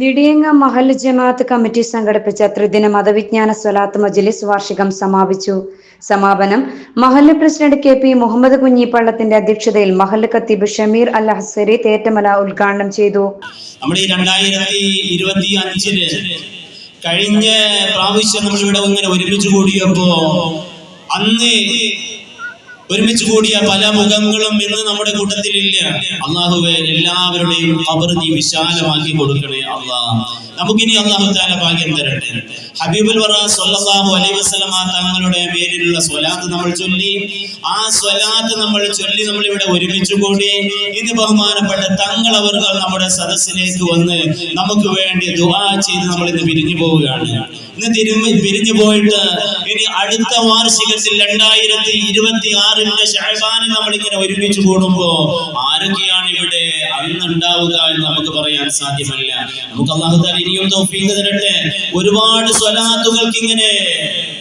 നിടിയങ്ങ മഹൽ ജമാഅത്ത് committee സംഘടിപ്പിച്ച ത്രിദിന മതവിജ്ഞാന സ്വലാത്ത് മജ്ലിസ് വാർഷികം സമാപിച്ചു. സമാപനം മഹല്ല് president K P Muhammad Kunhi പള്ളത്തിന്റെ അധ്യക്ഷതയിൽ മഹല്ല് കത്തീബ് ഷമീർ അൽ ഹസരി തേറ്റമല ഉദ്ഘാടനം ചെയ്തു. നമ്മുടെ രണ്ടായിരത്തി ഇരുപത്തി അഞ്ചിൽ കഴിഞ്ഞ പ്രാവശ്യം നമ്മൾ ഇവിടെ ഇങ്ങനെ ഒരുമിച്ച് കൂടിയപ്പോ അന്ന് ഒരുമിച്ച് കൂടിയ പല മുഖങ്ങളും ഇന്ന് നമ്മുടെ കൂട്ടത്തിലില്ല. അള്ളാഹുവെ എല്ലാവരുടെയും അവർ നീ വിശാലമാക്കി കൊടുക്കണേ അള്ളാഹ് നമുക്കിനി അള്ളാഹു താല ഭാഗ്യം തരട്ടെ. ഹബീബുൽ വറ അലൈ വസല്ലമ തങ്ങളുടെ പേരിലുള്ള സ്വലാത്ത് നമ്മൾ ചൊല്ലി. ആ സ്വലാത്ത് നമ്മൾ ചൊല്ലി നമ്മൾ ഇവിടെ ഒരുമിച്ച് കൂടി. ഇന്ന് ബഹുമാനപ്പെട്ട തങ്ങൾ അവർ നമ്മുടെ സദസ്സിലേക്ക് വന്ന് നമുക്ക് വേണ്ടി ദുആ ചെയ്ത് നമ്മൾ ഇന്ന് പിരിഞ്ഞു പോവുകയാണ്. ഇന്ന് തിരുമ്പി പിരിഞ്ഞു പോയിട്ട് ഇനി അടുത്ത വാർഷികത്തിൽ രണ്ടായിരത്തി ഇരുപത്തി ആറിന്റെ ഷഹബാനിൽ നമ്മൾ ഇങ്ങനെ ഒരുമിച്ച് കൂടുമ്പോ ആരൊക്കെയാണ് ഇവിടെ അന്ന് ഉണ്ടാവുക എന്ന് നമുക്ക് പറയാൻ സാധ്യമല്ല. നമുക്ക് അള്ളാഹു താല ഇനിയും തൗഫീഖ് തരട്ടെ. ഒരുപാട് സ്വലാത്തുകൾക്ക് ഇങ്ങനെ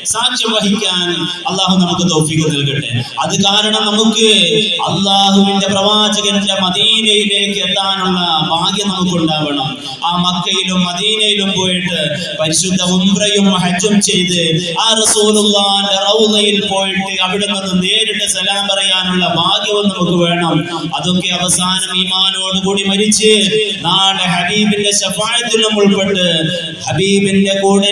സാക്ഷ്യം വഹിക്കാൻ അള്ളാഹു നമുക്ക് തൗഫീഖ് നൽകട്ടെ. അത് കാരണം നമുക്ക് അള്ളാഹുവിന്റെ പ്രവാചകന്റെ മദീനയിലേക്ക് എത്താനുള്ള ഭാഗ്യം നമുക്ക് ഉണ്ടാവണം ആ മക്കയിലും മദീനയിലും പോയിട്ട് പരിശുദ്ധ ഉംറയും ഹജ്ജും ചെയ്ത് ആ റസൂലുള്ളാന്റെ റൗദയിൽ പോയിട്ട് അവിടെ നിന്ന് നേരിട്ട് സലാം പറയാനുള്ള ഭാഗ്യവും നമുക്ക് വേണം. അതൊക്കെ അവസാനം ഈമാനോട് കൂടി മരിച്ച് നാളെ ഹബീബിന്റെ ശഫായത്തിലും ഉൾപ്പെട്ട് ഹബീബിന്റെ കൂടെ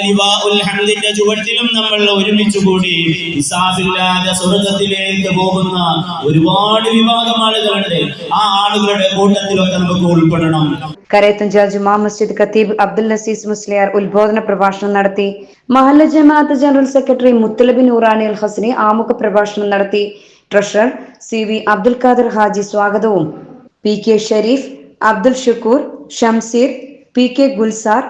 ഹംദിന്റെ ചുവട്ടിലും നമ്മൾ ഒരുമിച്ച് കൂടി ഇസാബില്ലാതെ സ്വർഗത്തിലേക്ക് പോകുന്ന ഒരുപാട് വിഭാഗം ആളുകളുണ്ട്. ആ ആളുകളുടെ കൂട്ടത്തിലൊക്കെ നമുക്ക് ഉൾപ്പെടണം. കരയത്തുംചാൽ ജുമാ മസ്ജിദ് ഖത്തീബ് അബ്ദുൽ നസീസ് മുസ്ലിയാർ ഉദ്ബോധന പ്രഭാഷണം നടത്തി. മഹല്ല ജമാഅത്ത് ജനറൽ സെക്രട്ടറി മുത്തലബി നൂറാനി അൽ ഹസനി ആമുഖ പ്രഭാഷണം നടത്തി. Treasurer C V Abdul Khader Haji സ്വാഗതവും. P K Sharif Abdul Shukkur Shamseer P K Gulzar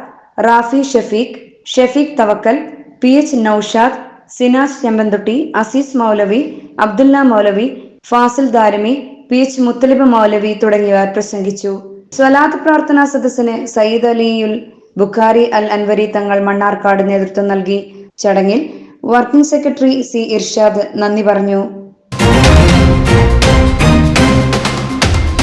Rafi Shafeeq Shafeeq Thavakkal P H Noushad Sinas Chempanthutti Azeez Moulavi Abdulla Moulavi Fazil Darami P H Muthalib Moulavi തുടങ്ങിയവർ പ്രസംഗിച്ചു. സ്വലാത്ത് പ്രാർത്ഥനാ സദസ്സിന് സയ്യിദ് അലിയുൽ ബുഖാരി അൽ അൻവരി തങ്ങൾ മണ്ണാർക്കാട് നേതൃത്വം നൽകി. ചടങ്ങിൽ working secretary C Irshad നന്ദി പറഞ്ഞു. Thank you.